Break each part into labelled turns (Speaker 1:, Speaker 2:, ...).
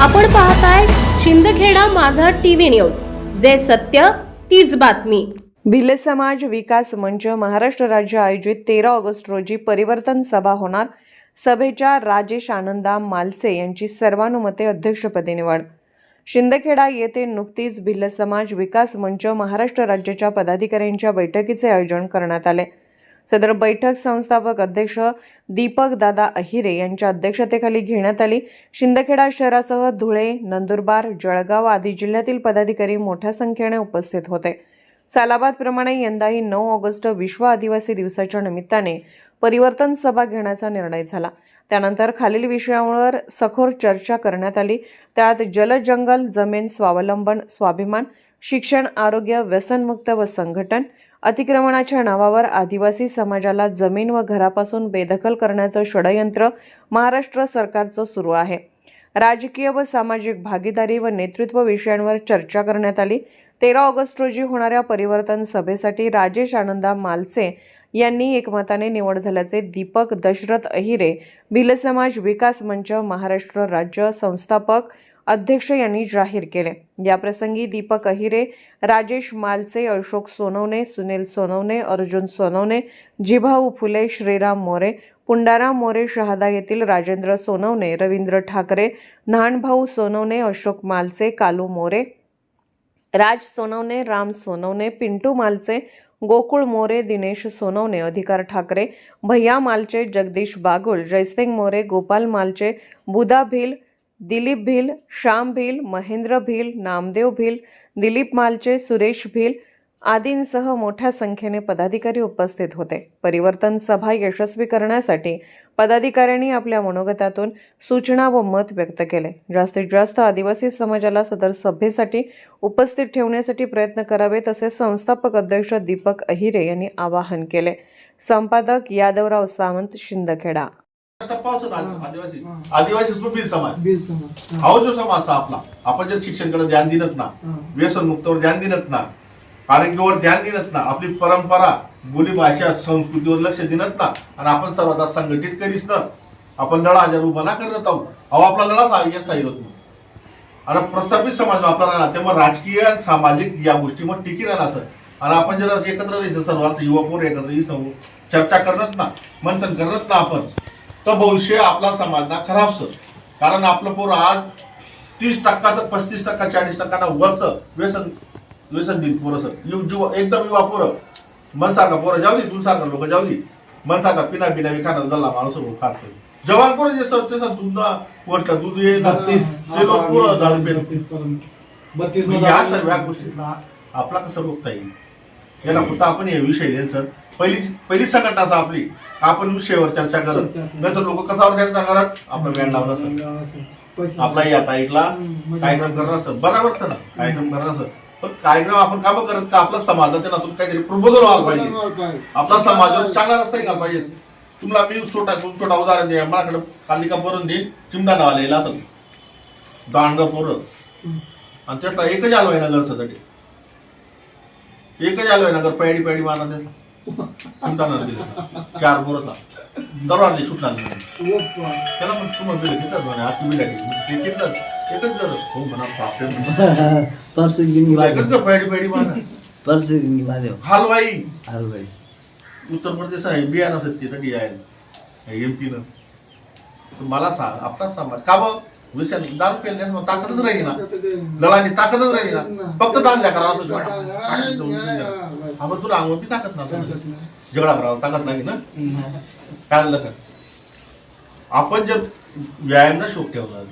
Speaker 1: आपण पाहताय शिंदखेडा माझा टीव्ही न्यूज. जे सत्य तीच बातमी.
Speaker 2: भिल्ल समाज विकास मंच महाराष्ट्र राज्य आयोजित तेरा ऑगस्ट रोजी परिवर्तन सभा होणार. सभेच्या राजेश आनंदा मालसे यांची सर्वानुमते अध्यक्षपदी निवड. शिंदखेडा येथे नुकतीच भिल्ल समाज विकास मंच महाराष्ट्र राज्याच्या पदाधिकाऱ्यांच्या बैठकीचे आयोजन करण्यात आले. सदर बैठक संस्थापक अध्यक्ष दीपक दादा अहिरे यांच्या अध्यक्षतेखाली घेण्यात आली. शिंदखेडा शहरासह धुळे नंदुरबार जळगाव आदी जिल्ह्यातील पदाधिकारी मोठ्या संख्येने उपस्थित होते. सालाबादप्रमाणे यंदाही नऊ ऑगस्ट विश्व आदिवासी दिवसाच्या निमित्ताने परिवर्तन सभा घेण्याचा निर्णय झाला. त्यानंतर खालील विषयांवर सखोर चर्चा करण्यात आली. त्यात जल जंगल जमीन स्वावलंबन स्वाभिमान शिक्षण आरोग्य व्यसनमुक्त व संघटन अतिक्रमणाच्या नावावर आदिवासी समाजाला जमीन व घरापासून बेदखल करण्याचं षडयंत्र महाराष्ट्र सरकारचं सुरू आहे. राजकीय व सामाजिक भागीदारी व नेतृत्व विषयांवर चर्चा करण्यात आली. तेरा ऑगस्ट रोजी होणाऱ्या परिवर्तन सभेसाठी राजेश आनंदा मालसे यांनी एकमताने निवड झाल्याचे दीपक दशरथ अहिरे भिल समाज विकास मंच महाराष्ट्र राज्य संस्थापक अध्यक्ष यांनी जाहीर केले. याप्रसंगी दीपक अहिरे राजेश मालसे अशोक सोनवणे सुनील सोनवणे अर्जुन सोनवणे जिभाऊ फुले श्रीराम मोरे पुंडाराम मोरे शहादा येथील राजेंद्र सोनवणे रवींद्र ठाकरे न्हाणभाऊ सोनवणे अशोक मालसे कालू मोरे राज सोनवणे राम सोनवणे पिंटू मालचे गोकुळ मोरे दिनेश सोनवणे अधिकार ठाकरे भैया मालचे जगदीश बागुल जयसिंग मोरे गोपाल मालचे बुधा भिल दिलीप भिल श्याम भिल महेंद्र भिल नामदेव भिल दिलीप मालचे सुरेश भिल आदींसह मोठ्या संख्येने पदाधिकारी उपस्थित होते. परिवर्तन सभा यशस्वी करण्यासाठी पदाधिकाऱ्यांनी आपल्या मनोगतातून सूचना व मत व्यक्त केले. जास्तीत जास्त आदिवासी समाजाला सदर सभेसाठी उपस्थित ठेवण्यासाठी प्रयत्न करावेत असे संस्थापक अध्यक्ष दीपक अहिरे यांनी आवाहन केले. संपादक यादवराव सावंत शिंदखेडा
Speaker 3: पावसात आले आदिवासी. आदिवासी बिल समाज.
Speaker 4: बिल समाज हा.
Speaker 3: हा जो समाज असा आपला आपण जर शिक्षणकडे ध्यान दिनत ना
Speaker 4: हा.
Speaker 3: व्यसन मुक्तवर ध्यान दिनत ना आरोग्यावर ध्यान दिनत ना आपली परंपरा बोली भाषा संस्कृतीवर लक्ष दिनत ना आणि आपण सर्वात संघटित करीस ना आपण लढा जर उभा ना करत आहोत अहो आपला लढा यश होत नाही. आणि प्रस्थापित समाज आपला राहणार तेव्हा राजकीय सामाजिक या गोष्टी मग टिकी राहणार सर. आणि आपण जर एकत्र राहायचं सर्व असं युवा पोर एकत्र चर्चा करत ना मंथन करत ना आपण तर भविष्य आपला समाज ना खराब सर. कारण आपलं पोर आज तीस टक्का तर पस्तीस टक्का चाळीस टक्का वरत व्यसन व्यसन दिन पोरं सर. यु- जुवा एकदम युवा पोरं. मन सारखा पोरं जाऊ दे तू सारखा लोक जाऊ दे. मन सारखा पिना पिना विखाना गल्ला माणूस खात. जवान पोरं जे सर ते सर तुमचा म्हटलं दूध ये ना, ते लोक पुरं
Speaker 4: पर्यंत. बत्तीस
Speaker 3: म्हणजे या सर्व गोष्टीतला आपला कसं रोखता येईल? याला फक्त आपण हे विषय सर? पहिली पहिली संघटना असा आपण विषयावर चर्चा करत नाही तर लोक कसावर चर्चा करत आपलं बँड लावलं सर
Speaker 4: पैसे-
Speaker 3: आपला या
Speaker 4: म्हणजे-
Speaker 3: कार्यक्रम करणार सर बरोबर ना कार्यक्रम करणार सर पण कार्यक्रम आपण का करत? का आपला समाजात त्यातून काहीतरी प्रबोधन व्हायला पाहिजे. आपला समाजावर चांगला रस्ता घ्यायला पाहिजे. तुम्हाला मी छोटा खूप छोटा उदाहरण द्या माझ्याकडे खाली का भरून देईन. चिमटा नावाला असं. दांडगा पोरं. आणि त्यातला एकच आलो आहे नगरचा तरी एकच आलो आहे नगर. पैडी पैडी मारणार त्याचा चार सुटला नाही.
Speaker 4: ओप्पा.
Speaker 3: त्याला पण तुम्हाला दिलं घेतलं म्हणे तुम्ही लागली ते घेतलं एकच जर हो म्हणा बापरे म्हणा.
Speaker 5: परसों गिनगी
Speaker 3: एकच
Speaker 5: बाद
Speaker 3: जर पैडी पैडी मारणार
Speaker 5: परसों गिनगी बाद
Speaker 3: हलवाई.
Speaker 5: हाल भाई
Speaker 3: उत्तर प्रदेश आहे बियाणं सत्तेसाठी आहे. एम पीनं तर मला सांग आपला समाज का बघ विषय दारू पेलण्यास मग ताकदच राहिली ना. दलानी ताकदच राहिली ना. फक्त दान द्या करा असं आपण तुला अंगवरती ताकद ना झगडा करावा ताकद नाही ना. काय का आपण जर व्यायामना शोक ठेवणार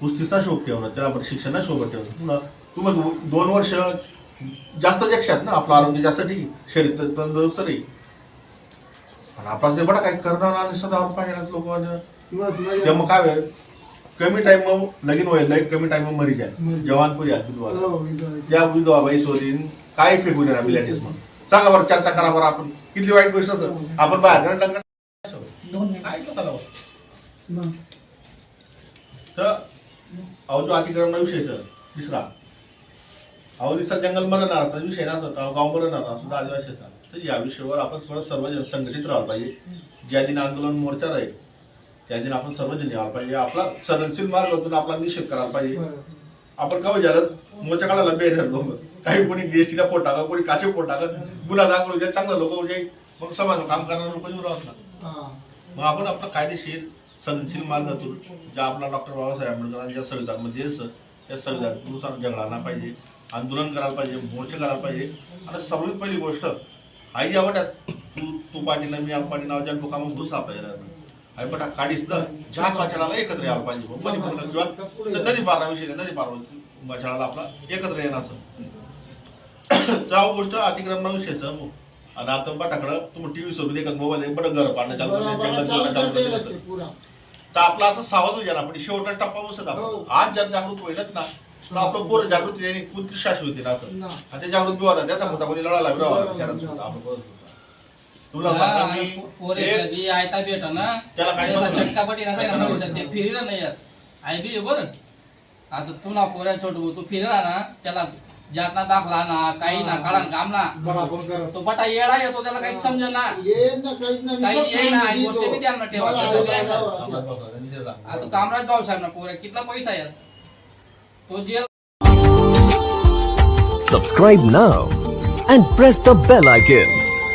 Speaker 3: कुस्तीचा शोक ठेवणार त्याला आपण शिक्षणा शोक ठेवणार पुन्हा तुम्हाला दोन वर्ष जास्त जक्षात ना आपलं आरोग्य जास्त ठीक शरीर तंदुरुस्त आणि आपण ते बडा काय करणार आणि सदा पाहिजे लोक. ते मग काय होईल? कमी टाइम मग लगीन होईल लई कमी टाइम मरी जाय
Speaker 4: मरी.
Speaker 3: जवान पुरी आहेत विधवा
Speaker 4: हो,
Speaker 3: त्या विधवा बाई सोडीन काय फेकून येणार बिलाटीस म्हणून सांगा बरं चर्चा करा बरं आपण. किती वाईट गोष्ट सर आपण बाहेर डंका? तर अहो जो अतिक्रमण विषय सर तिसरा. अहो दिसतात जंगल मरणार असतात विषय नसतात अहो गाव मरणार सुद्धा आदिवासी असतात. तर या विषयावर आपण थोडं सर्वजण संघटित राहायला पाहिजे. ज्या दिन आंदोलन मोर्चा राहील. त्या दिन आपण सर्वजण यायला पाहिजे. आपला सरणशील मार्गातून आपला निषेध करायला पाहिजे. आपण काय झालं मोच्या काळाला बेर लोक. काही कोणी जीएसटीला पोट टाकत कोणी काशे पोट टाकत गुन्हा दाखल होते चांगलं लोक म्हणजे मग समाज काम करणारे लोक येऊन राहत ना. मग आपण आपलं कायदेशीर सनशील मार्गातून ज्या आपला डॉक्टर बाबासाहेब आंबेडकरांच्या संविधानमध्ये येतं त्या संविधानानुसार झगडायला पाहिजे आंदोलन करायला पाहिजे मोर्चे करायला पाहिजे. आणि सर्वात पहिली गोष्ट आई आवडत तू तू पाठीनं मी पाठी नावाच्या दुकानात घुस आपल्याला काढीस ना ज्या बचाडाला एकत्र यायला पाहिजे बनी पण किंवा नदी पारा विषय नदी पार बचाडाला आपला एकत्र येणं असं जाऊ गोष्ट अतिक्रमणाविषयीचं आणि आता बटाकडं तुम्ही टीव्ही सोबत एकच मोबाईल एक बडं घर पाडणं चालू जंगल
Speaker 4: चालू.
Speaker 3: तर आपला आता सावध होईल ना आपण शेवटचा टप्पा बसत
Speaker 4: हो.
Speaker 3: आपण आज जर जागृत होईलच ना तर आपलं पोरं जागृत कोणती शाश्वती राहतं
Speaker 4: ना.
Speaker 3: ते जागृत होता त्याचा मुद्दा कोणी आपण बोलत होतो. तुला सांगा मी
Speaker 6: पोरे
Speaker 3: एक-
Speaker 6: बी आयता भेट ना
Speaker 3: त्याला काय
Speaker 6: त्याला
Speaker 3: म्हणतो?
Speaker 6: चटका पटी ना
Speaker 3: काय
Speaker 6: ना
Speaker 3: म्हणतो?
Speaker 6: ते फिरीला नाही यार आय बी बरं आता तू ना पोऱ्या छोट तू फिरला ना त्याला जातना दाखला ना काही ना काढा काम ना
Speaker 4: बराबर करत.
Speaker 6: तो बटा येडा येतो त्याला काही समजे ना
Speaker 4: ये ना काहीच नाही.
Speaker 6: काही
Speaker 4: नुसतं
Speaker 6: ये ना,
Speaker 4: सांगितलं
Speaker 6: गोष्टी
Speaker 4: तो.
Speaker 6: बी ध्यानात ठेवा.
Speaker 4: मला
Speaker 6: आता कामराज भाऊसाहेब ना पोऱ्या कितला पैसा यार तो jail
Speaker 7: Subscribe now and press the bell icon.